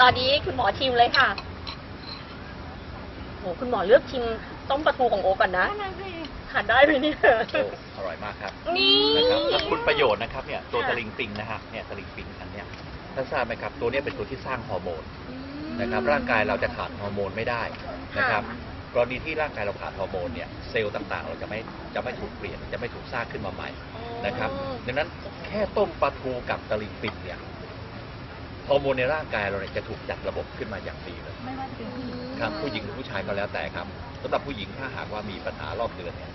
ตอนนี้คุณหมอชิมเลยค่ะโหคุณหมอเลือกชิมต้มปลาทูของโอก่อนนะทานได้ไหมเนี่ยโอ้อร่อยมากครับนี่นะครับแล้วคุณประโยชน์นะครับเนี่ยตัวค่ะตะลิงปิงนะฮะเนี่ยตะลิงปิงอันเนี้ยท่านทราบไหมครับ ตัวเนี้ยเป็นตัวที่สร้างฮอร์โมนนะครับ ร่างกายเราจะขาดฮอร์โมนไม่ได้นะครับกรณีที่ร่างกายเราขาดฮอร์โมนเนี่ยเซลล์ต่างๆ เราจะไม่จะไม่ถูกเปลี่ยนจะไม่ถูกสร้างขึ้นมาใหม่นะครับ ดังนั้นแค่ต้มปลาทูกับตะลิงปิงเนี่ยฮ อร์โมนในร่างกายเราเนี่ยจะถูกจัดระบบขึ้นมาอย่างดีเลยไม่ว่าจะเป็นผู้หญิงครับผู้หญิงหรือผู้ชายก็แล้วแต่ครับสำหรับผู้หญิงถ้าหากว่ามีปัญหารอบเดือนเนี่ย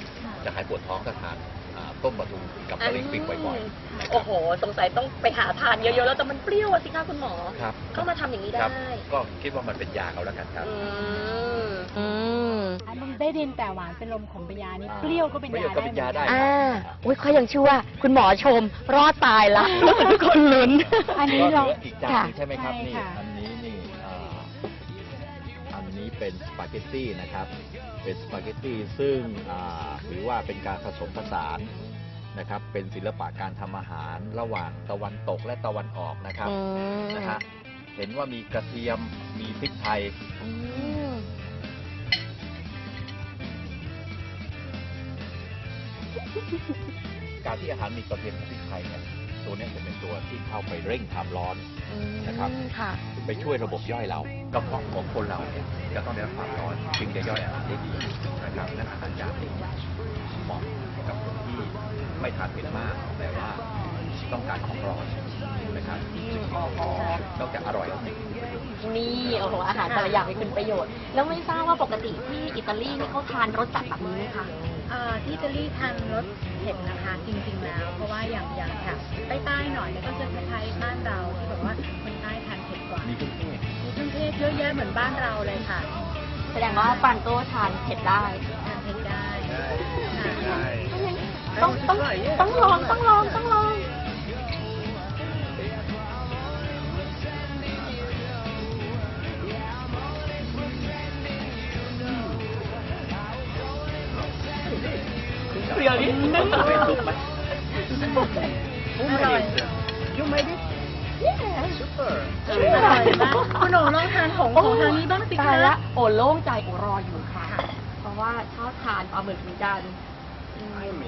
จะหายปวดท้องก็ทานอ่าต้มปลาทูกับตะลิงปิงบ่อยๆนะครัโอ้บโห สงสัยต้องไปหาทานเยอะๆ แล้วแต่มันเปรี้ยวอะสิคะคุณหมอ ครับก็มาทำอย่างนี้คได้ รับก็คิดว่ามันเป็นยาเอาแล้วกันครับ อืม อืมอันนี้ ได้ดินแต่หวานเป็นลมขมเป็นยานี่เปรี้ยวก็เป็นเปรี้ยยาวก็เป็นยาได้หมืออ่าอุ้ยเขายังชื่อว่า คุณหมอชม รอดตายละแล้วเหมือนทุกคนลุ้น อันนี้ก็เราเหลืออีกจานหนึงใช่ไหมครับใช่นี่ค่ะ อันนี้นี่อ่าอันนี้เป็นสปาเกตตี้นะครับ เป็นสปาเกตตี้ซึ่งอ่าถือว่าเป็นการผสมผสานนะครับ เป็นศิลปะการทำอาหารระหว่างตะวันตกและตะวันออกนะครับอืมนะฮะเห็นว่ามีกระเทียมมีพริกไทย อืม การที่อาหารมีกระเทียมกับพริกไทยเนี่ยตัวเนี้จะเป็นตัวที่เข้าไปเร่งความร้อนนะครับค่ะไปช่วยระบบย่อยเรากระเพาะของคนเราเนี่ยจะต้องได้รับความร้อนจึงจะย่อยอาหารได้ดีนะครับและอาหารจานนี้เหมาะกับคนที่ไม่ทานเผ็ดมากแต่ว่า ต้องการของร้อนนะครับนอกจากอร่อยแล้วเนี่ยนี่โอ้โหอาหารแต่ละอย่างมีคุณประโยชน์ แล้วไม่ทราบว่าปกติที่อิตาลีนี่เขาทานรสจัดแบบนี้ไหมคะเอ่อที่อิตาลีทานรสเผ็ดนะคะจริงๆแล้ว เพราะว่าอย่างอย่างแถบใต้ๆหน่อยเนี่ยก็จะคล้ายๆบ้านเราที่แบบว่าคนใต้ทานเผ็ดกว่ามีเครื่องเทศมีเครื่องเทศเยอะแยะเหมือนบ้านเราเลยค่ะ แสดงว่าปันโต้ทานเผ็ดได้ทานเผ็ดได้ค่ะต้องต้องต้องลองต้องลองต้องลอง ยวนิดนึงไม่ซุปไหมอร่อยยูไม่ได้ซุปเปอร์อร่อยมากคุณโหนลองทานของของทางนี้บ้างสิตาคะยละโอ้โล่งใจโอ้รออยู่ค่ะ เพราะว่าชอบทานปลาหมึกเหมือนกันอืม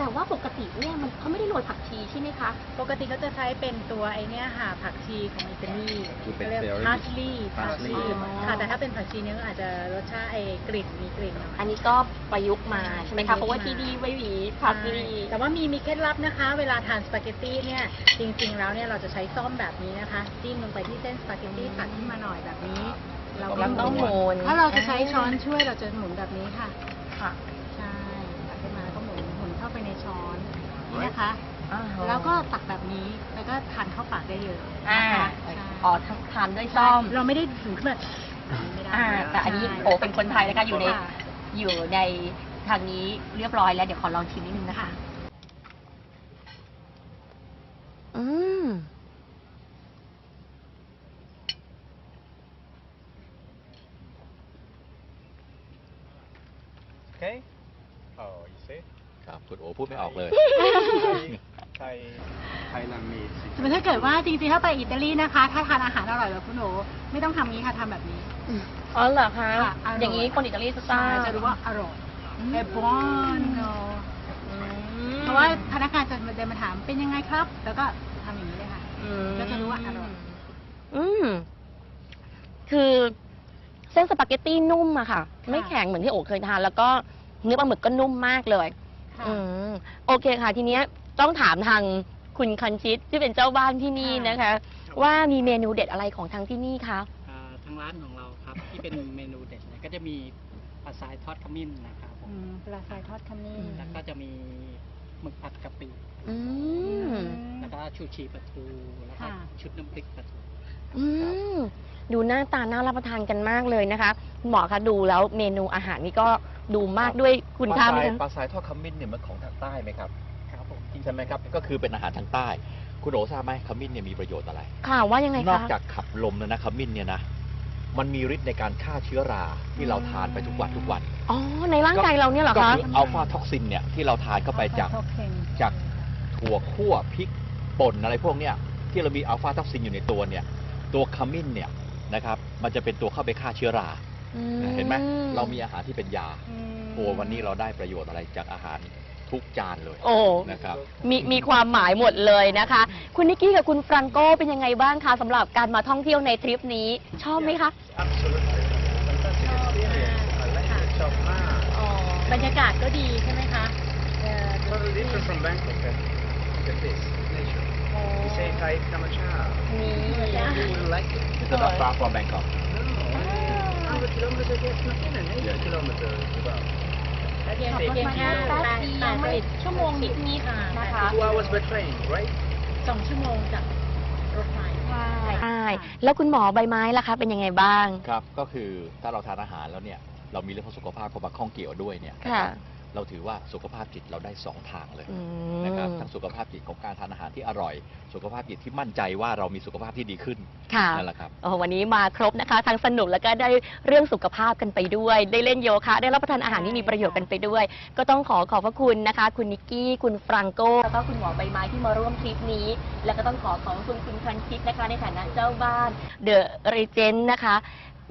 แต่ว่าปกติเนี่ยมันเขาไม่ได้โรยผักชีใช่ไหมคะ ปกติก็จะใช้เป็นตัวไอเนี้ยค่ะผักชีของอิตาลีคือเป็นเรียก celery พาสลีย์พาสลี parsley ย์ค่ะแต่ถ้าเป็นผักชีเนี่ยก็อาจจะรสชาติไอกลิ่นมีกลิ่นหน่อย อันนี้ก็ประยุกต์มาใช่ไหมคะ เพราะว่าที่นี่ไม่มีผักชีแต่ว่ามีมีเคล็ดลับนะคะ เวลาทานสปาเกตตี้เนี่ยจริงๆแล้วเนี่ยเราจะใช้ซ่อมแบบนี้นะคะ จิ้มลงไปที่เส้นสปาเกตตี้ตัดขึ้นมาหน่อยแบบนี้ เราแล้วก็ต้องหมุนถ้าเราจะใช้ช้อนช่วยเราจะหมุนแบบนี้ค่ะ ค่ะ ใช่ตักขึ้นมาแล้วก็หมุนหมุนเข้าไปในช้อน นี่นะคะอ่าฮะแล้วก็ตักแบบนี้แล้วก็ทานเข้าปากได้เลยอ่านะคะใช่อ๋อททานด้วยซ่อม เราไม่ได้ถึงขึ้นมาไม่ได้อ่า แต่อันนี้ใช่โอเป็นคนไทยนะคะอยู่ใน ค่ะ อยู่ในทางนี้เรียบร้อยแล้ว เดี๋ยวขอลองชิมนิดนึงนะคะ อืม Okay. ครับคุณโอพูดไม่ออกเลย Thai, Thailandese. สมมติถ้าเกิดว่าจริงๆถ้าไปอิตาลีนะคะ ถ้าทานอาหารอร่อยแบบคุณหนูไม่ต้องทำงี้ค่ะทำแบบนี้ อ๋อเหรอคะ ค่ะอร่อย อย่างนี้คนอิตาลีจะทราบจะรู้ว่าอร่อยเอบอนอืมเพราะว่าพนักงานจะมาเดินมาถามเป็นยังไงครับ แล้วก็ทำอย่างนี้เลยค่ะ อืมก็จะรู้ว่าอร่อย อืม คือเส้นสปาเกตตี้นุ่มอะค่ะ ไม่แข็งเหมือนที่โอเคยทาน แล้วก็เนื้อปลาหมึกก็นุ่มมากเลย ค่ะ อืมโอเคค่ะ ทีเนี้ยต้องถามทางคุณคันชิตที่เป็นเจ้าบ้านที่นี่นะคะ ว่ามีเมนูเด็ดอะไรของทางที่นี่คะ อ่าทางร้านของเราครับ ที่เป็นเมนูเด็ดเนี่ยก็จะมีปลาทรายทอดขมิ้นนะครับผมอืมปลาทรายทอดขมิ้นแล้วก็จะมีหมึกผัดกะปิอืมแล้วก็ชูชีปลาทูแล้วก็ค่ะ ชุดน้ำพริกปลาทู อืม ดูหน้าตาน่ารับประทานกันมากเลยนะคะคุณหมอคะดูแล้วเมนูอาหารนี่ก็ ดูมากด้วยคุณปค่าลาไหมทรายคะ ปลาทรายทอดขมิ้นเนี่ยมันของทางใต้ไหมครับครับผมจริงใช่ไหมครับ ก็คือเป็นอาหารทางใต้ คุณโอทราบไหมขมิ้นเนี่ยมีประโยชน์อะไร ค่ะว่ายังไงนอกคะจากขับลมแล้วนะขมิ้นเนี่ยนะ มันมีฤทธิ์ในการฆ่าเชื้อราที่เราทานไปทุกวันทุกวัน อ๋อ ในร่างกายเราเนี่ยเหรอก็คะ คืออัลฟาท็อกซินเนี่ยที่เราทานเข้าไปจากท็อกซินจาก ถั่วคั่วพริกป่นอะไรพวกเนี้ยที่เรามีอัลฟาท็อกซินอยู่ในตัวเนี่ย ตัวขมิ้นเนี่ยนะครับ มันจะเป็นตัวเข้าไปฆ่าเชื้อรา อืมเห็นไหมเรามีอาหารที่เป็นยา อืมโอ้วันนี้เราได้ประโยชน์อะไรจากอาหารทุกจานเลยโอ้นะครับ มีมีความหมายหมดเลยนะคะ คุณนิกกี้กับคุณฟรังโก้เป็นยังไงบ้างคะสำหรับการมาท่องเที่ยวในทริปนี้ ชอบไหมคะ Absolutely. Fantastic experience. I like it. ชอบมากอ๋อบรรยากาศก็ดีใช่ไหมคะเอ่อ Totally different from Bangkok. and Look at this. Nature. You say Thai Kamachara. นี่ You will like it. It's not far from Bangkok No. 100 kilometers, yes, nothing. And 80 kilometers about. เพียงเพียงแค่แป๊บแปดเดียวแปดไม่สิบชั่วโมงนิดนิดๆนะคะ Two hours by train, right? สองชั่วโมงจากรถไฟใช่ใช่แล้วคุณหมอใบไม้ล่ะคะ เป็นยังไงบ้าง ครับ ก็คือถ้าเราทานอาหารแล้วเนี่ย เรามีเรื่องของสุขภาพเข้ามาข้องเกี่ยวด้วยเนี่ยค่ะ เราถือว่าสุขภาพจิตเราได้สองทางเลยอืนะครับมทั้งสุขภาพจิตของการทานอาหารที่อร่อย สุขภาพจิตที่มั่นใจว่าเรามีสุขภาพที่ดีขึ้นค่ะนั่นแหละครับโอ้โหวันนี้มาครบนะคะทั้งสนุกแล้วก็ได้เรื่องสุขภาพกันไปด้วย ได้เล่นโยคะได้รับประทานอาหารที่มีประโยชน์กันไปด้วย ก็ต้องขอขอบพระคุณนะคะ คุณนิกกี้ คุณฟรังโก้แล้วก็คุณหมอใบไม้ที่มาร่วมทริปนี้ แล้วก็ต้องขอขอบคุณคุณพันชิตนะคะในฐานะเจ้าบ้านเดอะเรเจนนะคะ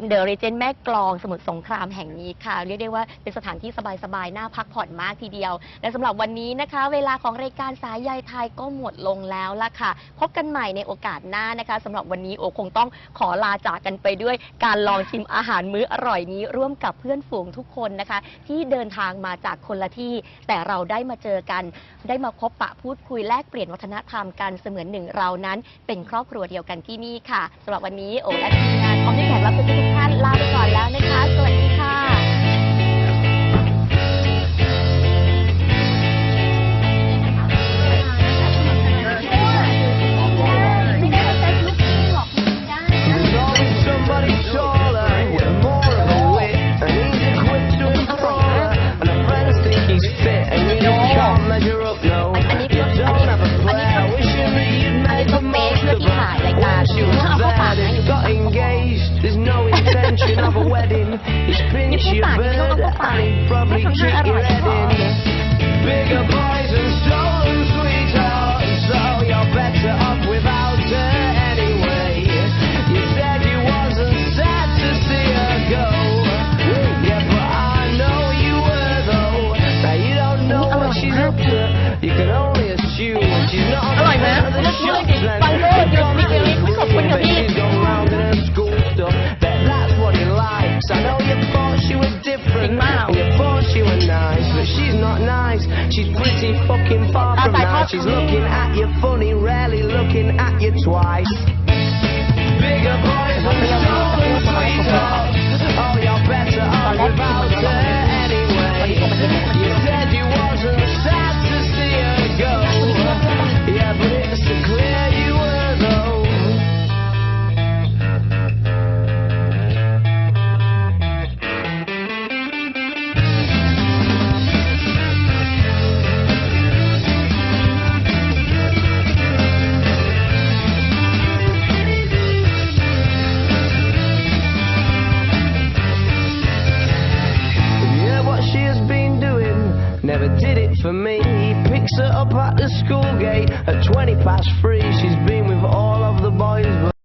เดอะเรเจนแม่กลองสมุทรสงครามแห่งนี้ค่ะ เรียกได้ว่าเป็นสถานที่สบายๆ น่าพักผ่อนมากทีเดียว และสำหรับวันนี้นะคะ เวลาของรายการสายใยไทยก็หมดลงแล้วล่ะค่ะ พบกันใหม่ในโอกาสหน้านะคะสำหรับวันนี้โอคงต้องขอลาจากกันไปด้วยการลองชิมอาหารมื้ออร่อยนี้ ร่วมกับเพื่อนฝูงทุกคนนะคะ ที่เดินทางมาจากคนละที่ แต่เราได้มาเจอกัน ได้มาพบปะพูดคุยแลกเปลี่ยนวัฒนธรรมกันเสมือนหนึ่งเรานั้น เป็นครอบครัวเดียวกันที่นี่ค่ะสำหรับวันนี้โอและทีมงานพร้อมด้วยแขกรับเชิญทุกท่านลาไปก่อนแล้วนะคะ wedding. It's pinch your bird, and it probably kick your head in. Bigger boys and stolen sweethearts, so you're better off without. Not nice. She's pretty fucking far from nice. She's looking at you funny, rarely looking at you twice. Bigger boys and stolen sweethearts. never did it for me. He Picks her up at the school gate at 20 past three. She's been with all of the boys.